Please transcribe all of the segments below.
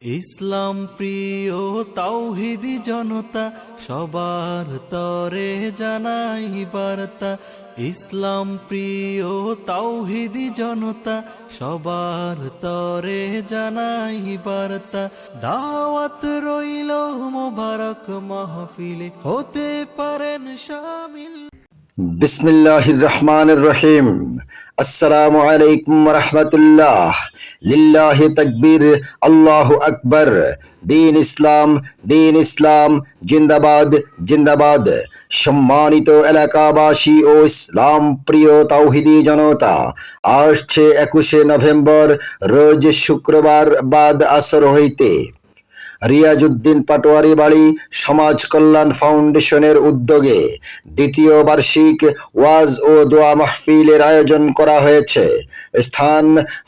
ইসলাম প্রিয় তাওহিদি জনতা, সবার তরে জানাই বার্তা। ইসলাম প্রিয় তাওহিদি জনতা, সবার তরে জানাই বার্তা। দাওয়াত রইল মোবারক মাহফিলে, হতে পারেন শামিল। বিসমিল্লাহির রহমানির রহিম। আসসালামু আলাইকুম রহমতুল্লাহ লিল্লাহি তাকবীর, আল্লাহু আকবার। দিন ইসলাম দিন ইসলাম, জিন্দাবাদ জিন্দাবাদ। সম্মানিত এলাকাবাসী ও ইসলাম প্রিয় তাওহিদি জনতা, আসছে একুশে নভেম্বর, রোজ শুক্রবার বাদ আসর হইতে। রিয়াজউদ্দিন পাটোয়ারি বাড়ি সমাজ কল্যাণ ফাউন্ডেশনের উদ্যোগে দ্বিতীয় বার্ষিক ওয়াজ ও দোয়া মাহফিলের আয়োজন করা হয়েছে। স্থান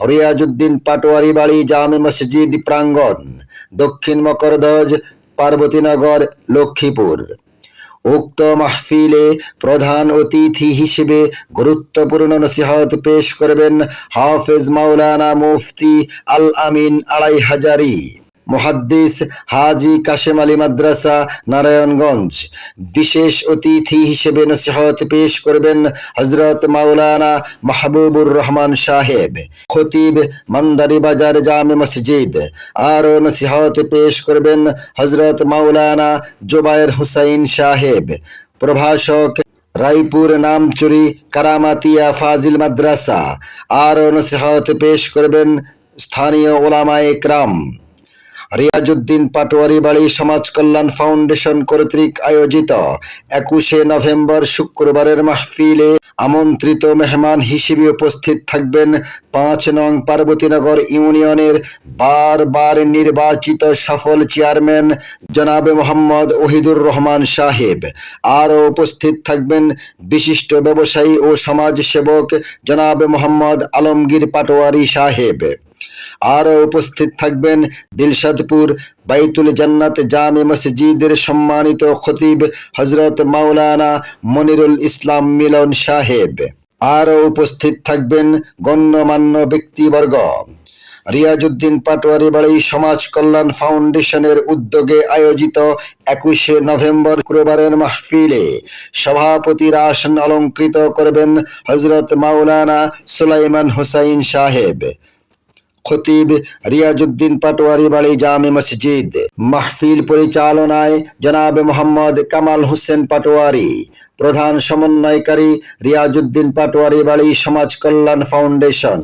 রিয়াজউদ্দিন পাটোয়ারি বাড়ি জামে মসজিদ প্রাঙ্গণ, দক্ষিণ মকরদজ পার্বতীনগর, লক্ষ্মীপুর। উক্ত মাহফিলে প্রধান অতিথি হিসেবে গুরুত্বপূর্ণ নসিহত পেশ করবেন হাফেজ মাওলানা মুফতি আল আমিন আড়াই হাজারি মুহাদ্দিস হাজি কাশেম আলী মাদ্রাসা, নারায়ণগঞ্জ। বিশেষ অতিথি হিসেবে নসিহত পেশ করবেন হজরত মাওলানা মাহবুবুর রহমান সাহেব, খতিব মান্দারি বাজার জামে মসজিদ। আরও নসিহত পেশ করবেন হজরত মাওলানা জোবায়ের হুসাইন সাহেব, প্রভাষক রায়পুর নামচুরি কারামাতিয়া ফাজিল মাদ্রাসা। আরও নসিহত পেশ করবেন স্থানীয় ওলামায়ে ক্রাম। রিয়াজউদ্দিন পাটোয়ারি বাড়ি সমাজ কল্যাণ ফাউন্ডেশন কর্তৃক আয়োজিত একুশে নভেম্বর শুক্রবারের মাহফিলে আমন্ত্রিত মেহমান হিসেবে উপস্থিত থাকবেন পাঁচ নং পার্বতীনগর ইউনিয়নের বারবার নির্বাচিত সফল চেয়ারম্যান জনাবে মোহাম্মদ ওহিদুর রহমান সাহেব। আরও উপস্থিত থাকবেন বিশিষ্ট ব্যবসায়ী ও সমাজসেবক জনাবে মোহাম্মদ আলমগীর পাটোয়ারি সাহেব। আরও উপস্থিত থাকবেন দিলশাদপুর বাইতুল জান্নাত জামে মসজিদের সম্মানিত খতিব হজরত মাওলানা মনিরুল ইসলাম মিলন সাহেব। আরও উপস্থিত থাকবেন গণ্যমান্য ব্যক্তিবর্গ। রিয়াজউদ্দিন পাটোয়ারি বাড়ি সমাজ কল্যাণ ফাউন্ডেশনের উদ্যোগে আয়োজিত একুশে নভেম্বর শুক্রবারের মাহফিলে সভাপতির আসন অলঙ্কৃত করবেন হজরত মাওলানা সুলাইমান হুসাইন সাহেব। খতিব রিয়াজউদ্দিন পাটোয়ারি বাড়ি জামে মসজিদ। মাহফিল পরিচালনায় জনাব মোহাম্মদ কামাল হোসেন পাটোয়ারি। প্রধান সমন্বয়কারী রিয়াজউদ্দিন পাটোয়ারি বাড়ি সমাজ কল্যাণ ফাউন্ডেশন।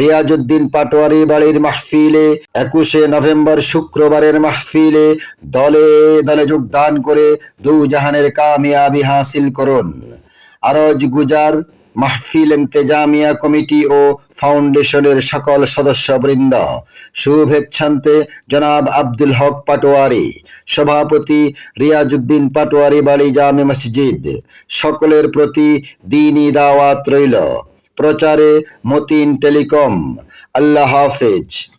রিয়াজউদ্দিন পাটোয়ারি বাড়ির মাহফিলে একুশে নভেম্বর শুক্রবারের মাহফিলে দলে দলে যোগদান করে দু জাহানের কামিয়াবি হাসিল করুন। আরজ গুজার মাহফিল ইন্তেজামিয়া কমিটি ও ফাউন্ডেশনের সকল সদস্যবৃন্দ। শুভেচ্ছান্তে জনাব আব্দুল হক পাটোয়ারি, সভাপতি রিয়াজুদ্দিন পাটোয়ারি বাড়ি জামে মসজিদ। সকলের প্রতি দিনই দাওয়াত রইল। প্রচারে মতিন টেলিকম। আল্লাহ হাফেজ।